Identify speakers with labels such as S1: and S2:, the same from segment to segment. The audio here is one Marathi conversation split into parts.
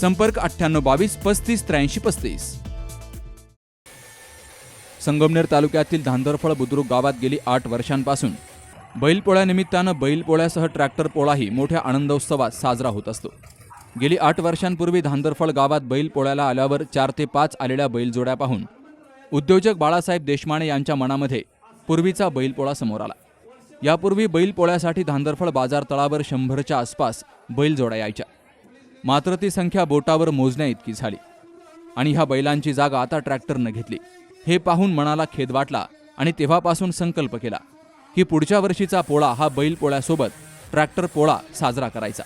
S1: संपर्क अठ्ठ्याण्णव बावीस पस्तीस त्र्याऐंशी पस्तीस. संगमनेर तालुक्यातील धांदरफळ बुद्रुक गावात गेली आठ वर्षांपासून. बैलपोळ्यानिमित्तानं बैलपोळ्यासह ट्रॅक्टर पोळाही मोठ्या आनंदोत्सवात साजरा होत असतो. गेली आठ वर्षांपूर्वी धांदरफळ गावात बैलपोळ्याला आल्यावर चार ते पाच आलेल्या बैलजोड्या पाहून उद्योजक बाळासाहेब देशमाने यांच्या मनामध्ये पूर्वीचा बैलपोळा समोर आला. यापूर्वी बैलपोळ्यासाठी धांदरफळ बाजार तळावर शंभरच्या आसपास बैलजोड्या यायच्या. मात्र ती संख्या बोटावर मोजण्या इतकी झाली. आणि ह्या बैलांची जागा आता ट्रॅक्टरनं घेतली. हे पाहून मनाला खेद वाटला आणि तेव्हापासून संकल्प केला की पुढच्या वर्षीचा पोळा हा बैल पोळ्यासोबत ट्रॅक्टर पोळा साजरा करायचा.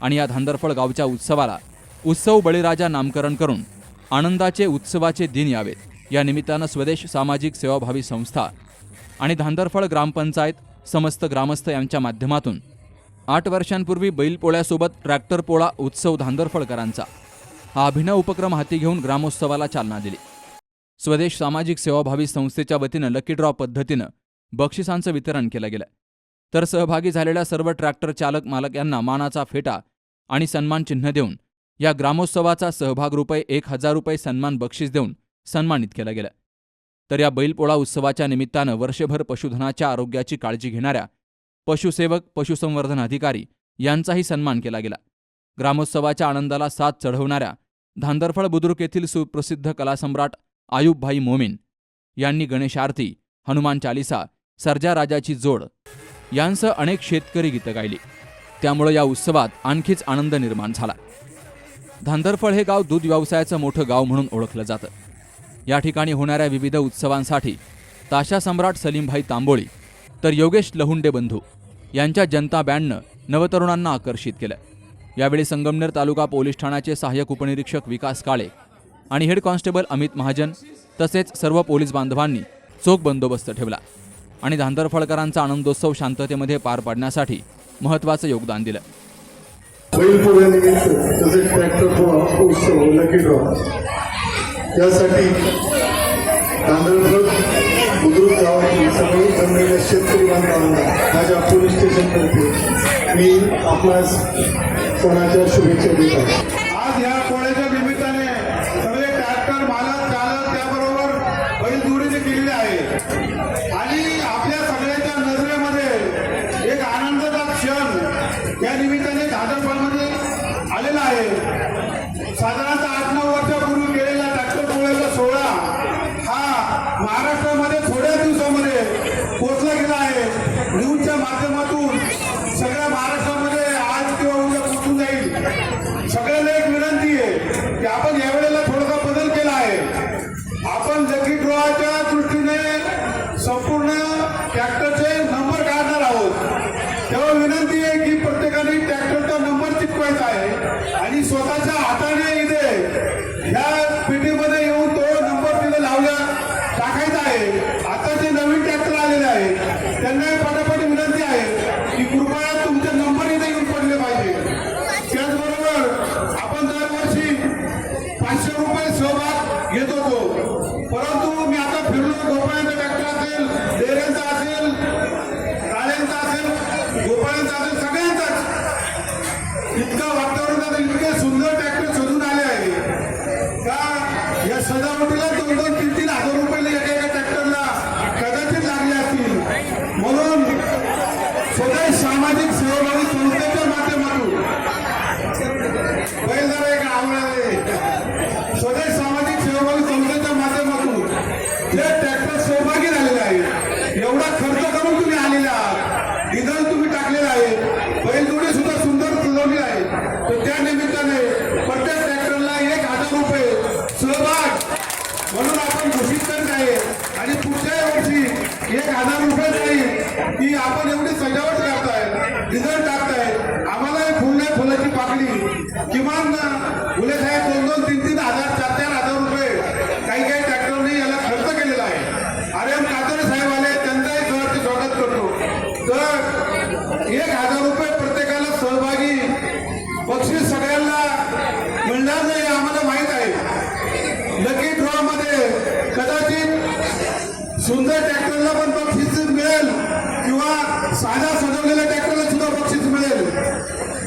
S1: आणि या धांदरफळ गावच्या उत्सवाला उत्सव बळीराजा नामकरण करून आनंदाचे उत्सवाचे दिन यावेत. या निमित्तानं स्वदेश सामाजिक सेवाभावी संस्था आणि धांदरफळ ग्रामपंचायत समस्त ग्रामस्थ यांच्या माध्यमातून आठ वर्षांपूर्वी बैलपोळ्यासोबत ट्रॅक्टर पोळा उत्सव धांदरफळकरांचा. हा अभिनव उपक्रम हाती घेऊन ग्रामोत्सवाला चालना दिली. स्वदेश सामाजिक सेवाभावी संस्थेच्या वतीनं लकी ड्रॉ पद्धतीनं बक्षिसांचं वितरण केलं गेलं. तर सहभागी झालेल्या सर्व ट्रॅक्टर चालक मालक यांना मानाचा फेटा आणि सन्मान चिन्ह देऊन या ग्रामोत्सवाचा सहभाग रुपये एक हजार रुपये सन्मान बक्षीस देऊन सन्मानित केलं गेलं. तर या बैलपोळा उत्सवाच्या निमित्तानं वर्षभर पशुधनाच्या आरोग्याची काळजी घेणाऱ्या पशुसेवक पशुसंवर्धन अधिकारी यांचाही सन्मान केला गेला. ग्रामोत्सवाच्या आनंदाला साथ चढवणाऱ्या धांदरफळ बुद्रुक येथील सुप्रसिद्ध कलासम्राट आयुबभाई मोमीन यांनी गणेश आरती हनुमान चालिसा सर्जा राजाची जोड यांसह अनेक शेतकरी गीतं गायली. त्यामुळे या उत्सवात आणखीच आनंद निर्माण झाला. धांदरफळ हे गाव दूध व्यवसायाचं मोठं गाव म्हणून ओळखलं जातं. या ठिकाणी होणाऱ्या विविध उत्सवांसाठी ताशा सम्राट सलीमभाई तांबोळी तर योगेश लहुंडे बंधू यांच्या जनता बँडनं नवतरुणांना आकर्षित केलं. यावेळी संगमनेर तालुका पोलीस ठाण्याचे सहाय्यक उपनिरीक्षक विकास काळे आणि हेड कॉन्स्टेबल अमित महाजन तसेच सर्व पोलीस बांधवांनी चोख बंदोबस्त ठेवला आणि धांदरफळकरांचा आनंदोत्सव शांततेमध्ये पार पाडण्यासाठी महत्त्वाचं योगदान दिलं.
S2: यासाठी सगळी जमलेल्या शेतकरी बांधवांना माझ्या पोलीस स्टेशनतर्फे मी आपणास सणाच्या शुभेच्छा देत आहे?
S3: या सजावटीला सुंदर ट्रॅक्टरला पण बक्षीस मिळेल. किंवा साध्या सजवलेल्या ट्रॅक्टरला सुद्धा बक्षीस मिळेल.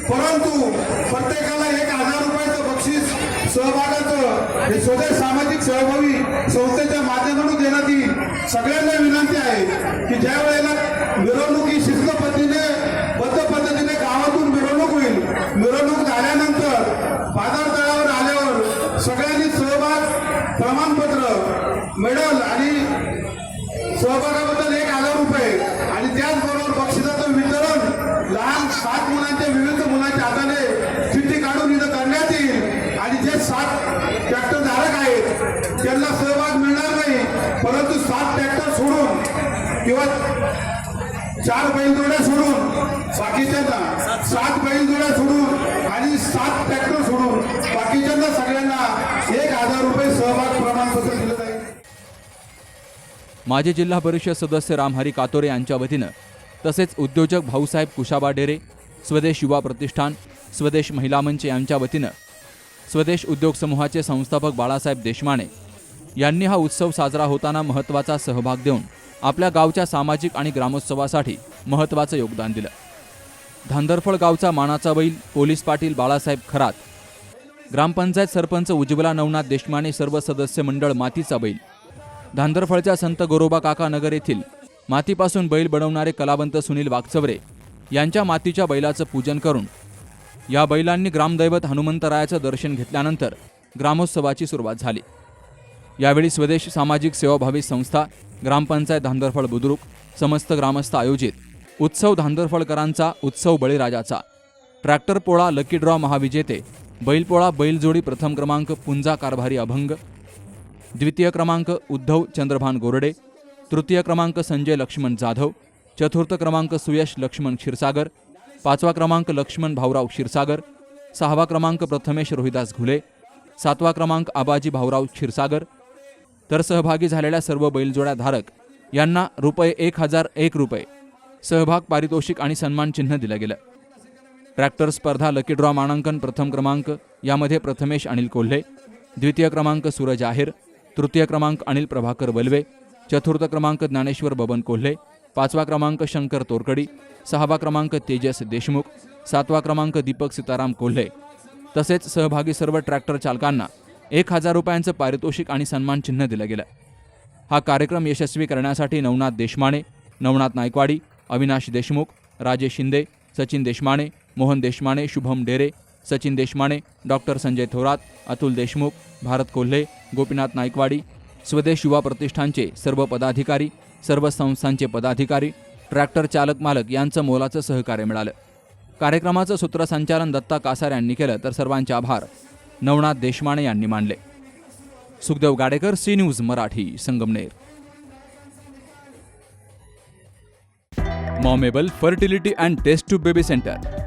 S3: परंतु प्रत्येकाला एक हजार रुपयाचं बक्षीस सहभागाचं हे स्वदेश सामाजिक सहभागी संस्थेच्या माध्यमातून देण्यात येईल सगळ्यांना विनंती आहे की ज्या वेळेला निरवणुकी सहभागाबद्दल एक हजार रुपये. आणि त्याचबरोबर बक्षिसाचं वितरण लहान सात मुलांच्या विविध मुलांच्या हाताने चिठ्ठी काढून इथं करण्यात येईल. आणि जे सात ट्रॅक्टर धारक आहेत त्यांना सहभाग मिळणार नाही. परंतु सात ट्रॅक्टर सोडून किंवा चार बैलजोड्या सोडून बाकीच्यांना सात बैलजोड्या सोडून आणि सात ट्रॅक्टर सोडून बाकीच्यांना सगळ्यांना एक हजार रुपये सहभाग प्रमाणपत्र दिलं जाईल.
S1: माजी जिल्हा परिषद सदस्य रामहरी कातोरे यांच्या वतीनं तसेच उद्योजक भाऊसाहेब कुशाबा डेरे स्वदेश युवा प्रतिष्ठान स्वदेश महिला मंच यांच्या वतीनं स्वदेश उद्योग समूहाचे संस्थापक बाळासाहेब देशमाने यांनी हा उत्सव साजरा होताना महत्त्वाचा सहभाग देऊन आपल्या गावच्या सामाजिक आणि ग्रामोत्सवासाठी महत्त्वाचं योगदान दिलं. धांदरफळ गावचा मानाचा बैल पोलीस पाटील बाळासाहेब खरात ग्रामपंचायत सरपंच उज्ज्वला नवनाथ देशमाने सर्व सदस्य मंडळ मातीचा बैल धांदरफळच्या संत गोरोबा काका नगर येथील मातीपासून बैल बनवणारे कलावंत सुनील वागचवरे यांच्या मातीच्या बैलाचं पूजन करून या बैलांनी ग्रामदैवत हनुमंतरायाचं दर्शन घेतल्यानंतर ग्रामोत्सवाची सुरुवात झाली. यावेळी स्वदेश सामाजिक सेवाभावी संस्था ग्रामपंचायत धांदरफळ बुद्रुक समस्त ग्रामस्थ आयोजित उत्सव धांदरफळकरांचा उत्सव बळीराजाचा. ट्रॅक्टर पोळा लकी ड्रॉ महाविजेते बैलपोळा बैलजोडी प्रथम क्रमांक पुंजा कारभारी अभंग द्वितीय क्रमांक उद्धव चंद्रभान गोरडे तृतीय क्रमांक संजय लक्ष्मण जाधव चतुर्थ क्रमांक सुयश लक्ष्मण क्षीरसागर पाचवा क्रमांक लक्ष्मण भाऊराव क्षीरसागर सहावा क्रमांक प्रथमेश रोहिदास घुले सातवा क्रमांक आबाजी भाऊराव क्षीरसागर. तर सहभागी झालेल्या सर्व बैलजोड्या धारक यांना रुपये एक हजार एक रुपये सहभाग पारितोषिक आणि सन्मान चिन्ह दिलं गेलं. ट्रॅक्टर स्पर्धा लकी ड्रॉ मानांकन प्रथम क्रमांक यामध्ये प्रथमेश अनिल कोल्हे द्वितीय क्रमांक सूरज आहेर तृतीय क्रमांक अनिल प्रभाकर वल्वे चतुर्थ क्रमांक ज्ञानेश्वर बबन कोल्हे पाचवा क्रमांक शंकर तोरकडी सहावा क्रमांक तेजस देशमुख सातवा क्रमांक दीपक सीताराम कोल्हे. तसेच सहभागी सर्व ट्रॅक्टर चालकांना एक हजार रुपयांचं पारितोषिक आणि सन्मान चिन्ह दिलं गेलं. हा कार्यक्रम यशस्वी करण्यासाठी नवनाथ देशमाने नवनाथ नायकवाडी अविनाश देशमुख राजेश शिंदे सचिन देशमाने मोहन देशमाने शुभम डेरे सचिन देशमाने डॉक्टर संजय थोरात अतुल देशमुख भारत कोल्हे गोपीनाथ नायकवाडी स्वदेश युवा प्रतिष्ठानचे सर्व पदाधिकारी सर्व संस्थांचे पदाधिकारी ट्रॅक्टर चालक मालक यांचं मोलाचं सहकार्य मिळालं. कार्यक्रमाचं सूत्रसंचालन दत्ता कासार यांनी केलं तर सर्वांचे आभार. नवनाथ देशमाने यांनी मानले. Sukhdev Gadekar C news Marathi Sangamner. Mommable fertility and test tube baby centre.